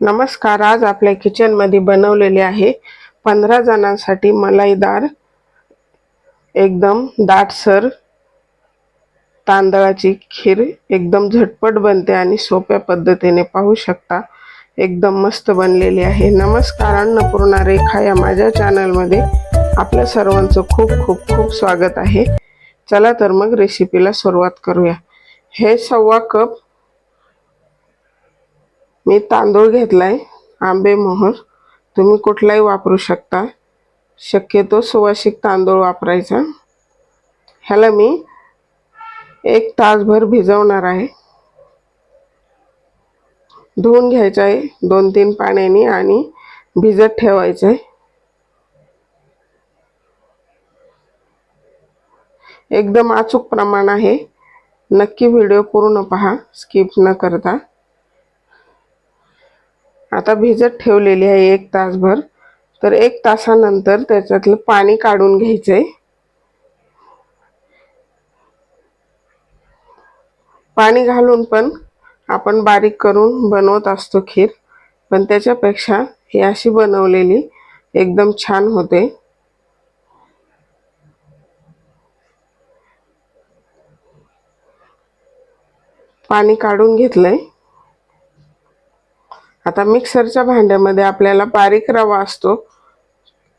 नमस्कार आज आपल्या किचनमध्ये बनवलेले आहे पंधरा जणांसाठी मलाईदार एकदम दाटसर तांदळाची खीर एकदम झटपट बनते आणि सोप्या पद्धतीने पाहू शकता. एकदम मस्त बनलेली आहे. नमस्कार अन्नपूर्णा रेखा या माझ्या चॅनलमध्ये आपल्या सर्वांचं खूप खूप खूप स्वागत आहे. चला तर मग रेसिपीला सुरुवात करूया. हे सव्वा कप मी तांदूळ घेतला आंबे मोहर. तुम्ही कुठलाही वापरू शकता. शक्यतो सुवासिक तांदूळ वापरायचा. ह्याला मी एक तासभर भिजवणार आहे. धुवून घ्यायचं आहे दोन तीन पाण्याने आणि भिजत ठेवायचं आहे. एकदम अचूक प्रमाण आहे. नक्की व्हिडिओ पूर्ण पहा स्किप न करता. आता भिजत ठेवलेली आहे एक तासभर. तर एक तासानंतर त्याच्यातलं पाणी काढून घ्यायचंय. पाणी घालून पण आपण बारीक करून बनवत असतो खीर. पण त्याच्यापेक्षा ही अशी बनवलेली एकदम छान होते. पाणी काढून घेतलंय. आता मिक्सरच्या भांड्यामध्ये आपल्याला बारीक रवा असतो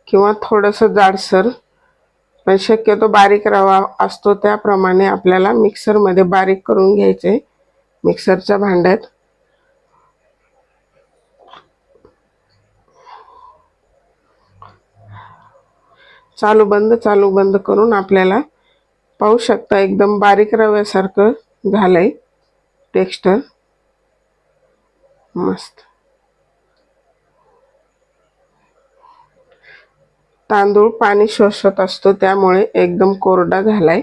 किंवा थोडंसं जाडसर पण शक्यतो बारीक रवा असतो त्याप्रमाणे आपल्याला मिक्सरमध्ये बारीक करून घ्यायचे मिक्सरच्या भांड्यात. चालू बंद चालू बंद करून आपल्याला पाहू शकता एकदम बारीक रव्यासारखं झालंय टेक्स्टर मस्त. तांदूळ पाणी शोषत असतो. त्यामुळे एकदम कोरडा झालाय.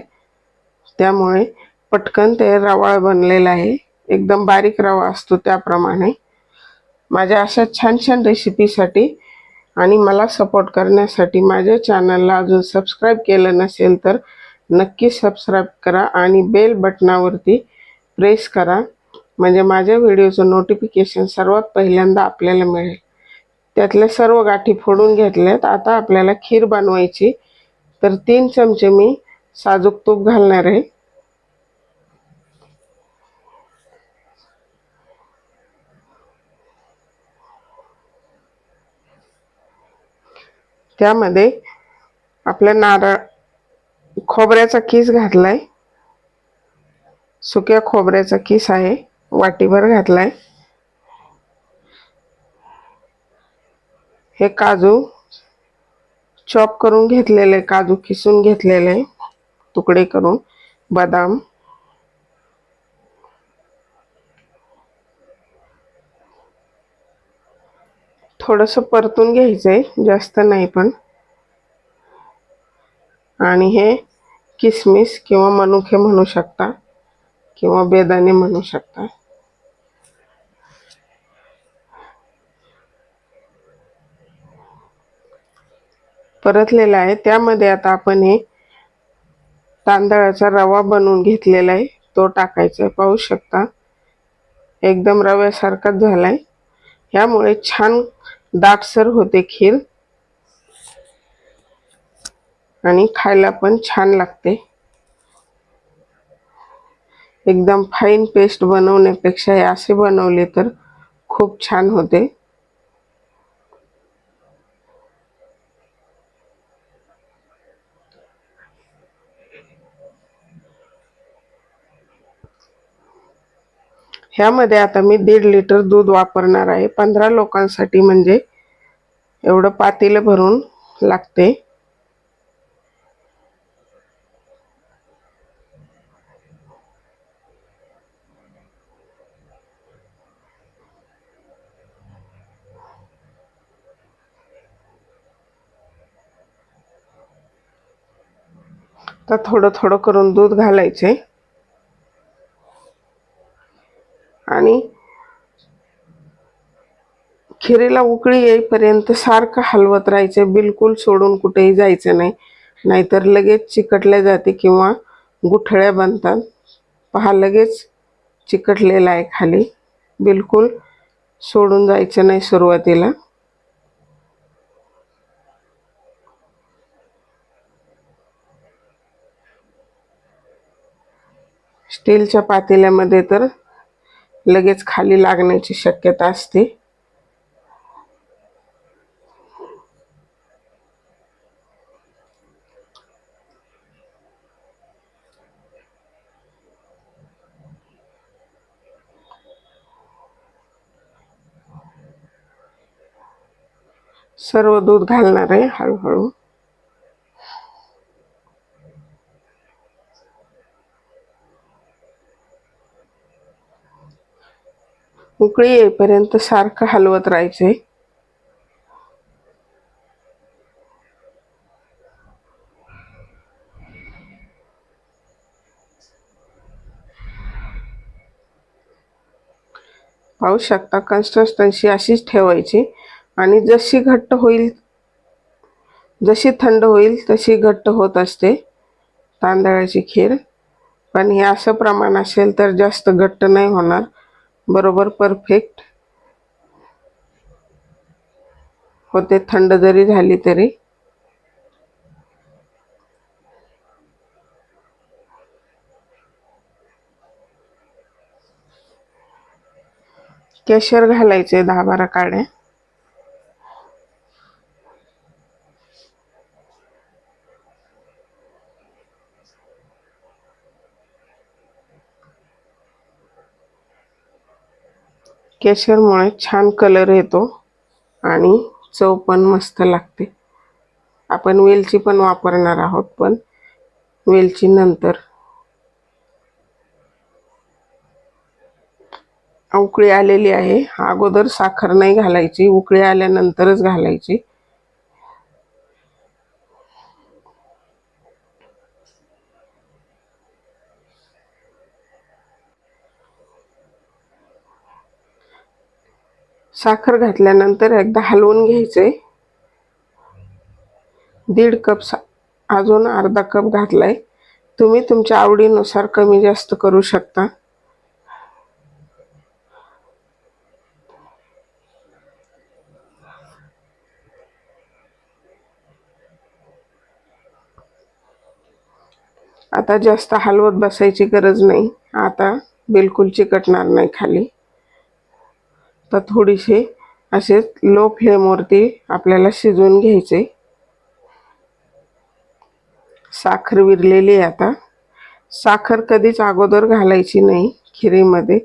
त्यामुळे पटकन ते रवाळ बनलेला आहे. एकदम बारीक रवा असतो त्याप्रमाणे. माझ्या अशा छान छान रेसिपीसाठी आणि मला सपोर्ट करण्यासाठी माझ्या चॅनलला अजून सबस्क्राईब केलं नसेल तर नक्की सबस्क्राईब करा आणि बेल बटनावरती प्रेस करा. म्हणजे माझ्या व्हिडिओचं नोटिफिकेशन सर्वात पहिल्यांदा आपल्याला मिळेल. त्यातल्या सर्व गाठी फोडून घेतल्यात. आता आपल्याला खीर बनवायची. तर तीन चमचे मी साजूक तूप घालणार आहे. त्यामध्ये आपल्या नारळ खोबऱ्याचा किस घातलाय. सुक्या खोबऱ्याचा किस आहे. वाटीभर घातलाय. हे काजू चॉप करून घेतलेले काजू किसून घेतलेले तुकडे करून बदाम थोडंसं परतून घ्यायचंय जास्त नाही पण. आणि हे किसमिस किंवा मनुखे म्हणू शकता किंवा बेदाणे म्हणू शकता. परतलेला आहे. त्यामध्ये आता आपण हे तांदळाचा रवा बनवून घेतलेला आहे. तो टाकायचा आहे. पाहू शकता. एकदम रव्यासारखाच झाला आहे ह्यामुळे छान दाटसर होते खीर. आणि खायला पण छान लागते. एकदम फाईन पेस्ट बनवण्यापेक्षा हे असे बनवले तर खूप छान होते. ह्यामध्ये आता मी दीड लिटर दूध वापरणार आहे. पंधरा लोकांसाठी म्हणजे एवढं पातेलं भरून लागते. तर थोडं थोडं करून दूध घालायचे आणि खिरीला उकळी येईपर्यंत सारखं हलवत राहायचं बिलकुल सोडून कुठेही जायचं नाही. नाहीतर लगेच चिकटल्या जाते किंवा गुठळ्या बनतात. पहा लगेच चिकटलेला आहे खाली. बिलकुल सोडून जायचं नाही सुरुवातीला. स्टीलच्या पातेल्यामध्ये तर लगेच खाली लागण्याची शक्यता असते. सर्व दूध घालणार आहे हळूहळू. उकळी येईपर्यंत सारखं हलवत राहायचंय पाहू शकता कन्सिस्टन्सी अशीच ठेवायची. आणि जशी घट्ट होईल जशी थंड होईल तशी घट्ट होत असते तांदळाची खीर. पण हे असं प्रमाण असेल तर जास्त घट्ट नाही होणार. बरोबर परफेक्ट होते थंड जरी झाली तरी. केशर घालायचे दहा बारा काड्या. केशरमुळे छान कलर येतो आणि चव पण मस्त लागते. आपण वेलची पण वापरणार आहोत पण वेलची नंतर. उकळी आलेली आहे. अगोदर साखर नाही घालायची उकळी आल्यानंतरच घालायची. साखर घातल्यानंतर एकदा हलवून घ्यायचे. दीड कप सा अजून अर्धा कप घातलाय. तुम्ही तुमच्या आवडीनुसार कमी जास्त करू शकता. आता जास्त हलवत बसायची गरज नाही. आता बिलकुल चिकटणार नाही खाली. तर थोडीशी असेच लो फ्लेमवरती आपल्याला शिजवून घ्यायचे. साखर विरलेली आहे आता. साखर कधीच अगोदर घालायची नाही खिरीमध्ये.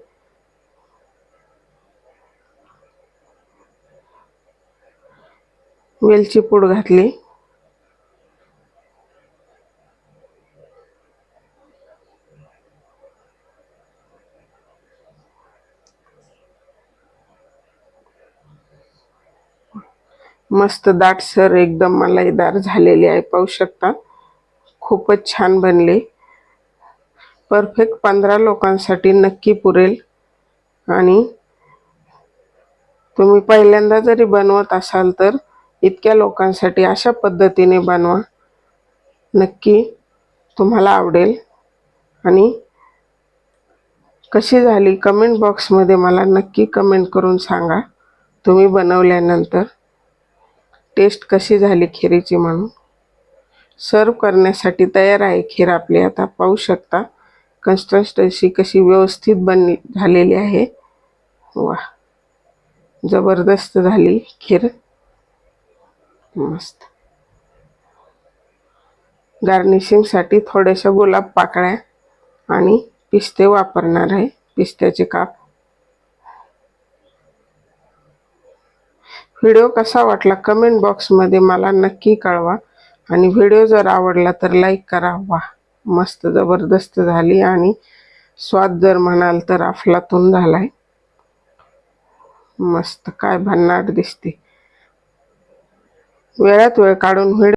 वेलची पूड घातली. मस्त दाटसर एकदम मलाईदार झालेली आहे पाहू शकता. खूपच छान बनले. परफेक्ट पंधरा लोकांसाठी नक्की पुरेल. आणि तुम्ही पहिल्यांदा जरी बनवत असाल तर इतक्या लोकांसाठी अशा पद्धतीने बनवा. नक्की तुम्हाला आवडेल. आणि कशी झाली कमेंट बॉक्समध्ये मला नक्की कमेंट करून सांगा. तुम्ही बनवल्यानंतर. टेस्ट कशी झाली खिरीची म्हणून? सर्व करण्यासाठी तयार आहे खीर आपली. आता पाहू शकता कन्स्टन्स्टन्सी कशी व्यवस्थित बनली झालेली आहे. वा जबरदस्त झाली खीर. मस्त. गार्निशिंगसाठी थोड्याशा गुलाब पाकळ्या आणि पिस्ते वापरणार आहे. पिस्त्याचे काप. व्हिडिओ कसा वाटला कमेंट बॉक्समध्ये मला नक्की कळवा. आणि व्हिडिओ जर आवडला तर लाईक करा. वा मस्त जबरदस्त झाली आणि स्वाद जर म्हणाल तर अफलातून झालाय. मस्त काय भन्नाट दिसते. वेळात वेळ काढून व्हिडिओ